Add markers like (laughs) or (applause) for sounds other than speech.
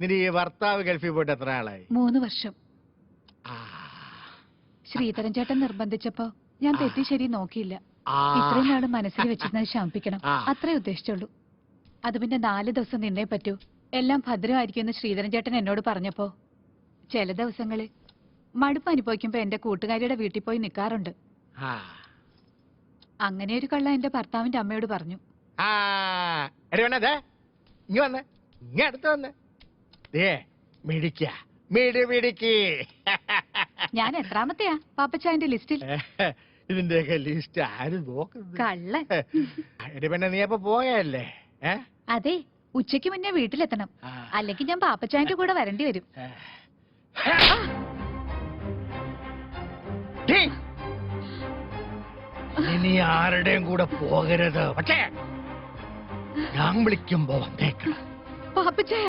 നിന്റെ ഈ ഭർത്താവ് ഗൾഫിൽ പോയിട്ട് എത്ര ആളായി മൂന്ന് വർഷം. ശ്രീധരൻ ചേട്ടൻ നിർബന്ധിച്ചപ്പോ ഞാൻ തെറ്റി ശരി നോക്കിയില്ല. ഇത്രയും നാൾ മനസ്സിൽ വെച്ചിരുന്നത് ശമിപ്പിക്കണം അത്രേ ഉദ്ദേശിച്ചുള്ളൂ. അത് പിന്നെ നാല് ദിവസം നിന്നേ പറ്റൂ. എല്ലാം ഭദ്രമായിരിക്കുമെന്ന് ശ്രീധരൻ ചേട്ടൻ എന്നോട് പറഞ്ഞപ്പോ ചില ദിവസങ്ങളിൽ മടുപ്പ് അനുഭവിക്കുമ്പോ എന്റെ കൂട്ടുകാരിയുടെ വീട്ടിൽ പോയി നിൽക്കാറുണ്ട്. അങ്ങനെ ഒരു കള്ള എന്റെ ഭർത്താവിന്റെ അമ്മയോട് പറഞ്ഞു. ആ. എടി വേണേ ദേ. ഇങ്ങ് വന്ന്. ഇങ്ങ അടുത്ത് വന്ന്. ദേ മിടിക്ക മിടി മിടിക്ക്. (laughs) ഞാൻ എത്രാമത്തെയാ? പാപ്പച്ചായന്റെ ലിസ്റ്റിൽ. ഇതിന്റെയൊക്കെ ലിസ്റ്റ് ആരും നോക്കുന്നത് എടി പെണ്ണെ നീ അപ്പൊ പോയല്ലേ? അതെ ഉച്ചയ്ക്ക് മുന്നേ വീട്ടിലെത്തണം. അല്ലെങ്കിൽ ഞാൻ പാപ്പച്ചായന്റെ കൂടെ വരേണ്ടി വരും. ഇനി ആരുടെയും കൂടെ പോകരുത്. പക്ഷേ ഞാൻ വിളിക്കുമ്പോ വന്നേക്കണം പാപ്പച്ചായ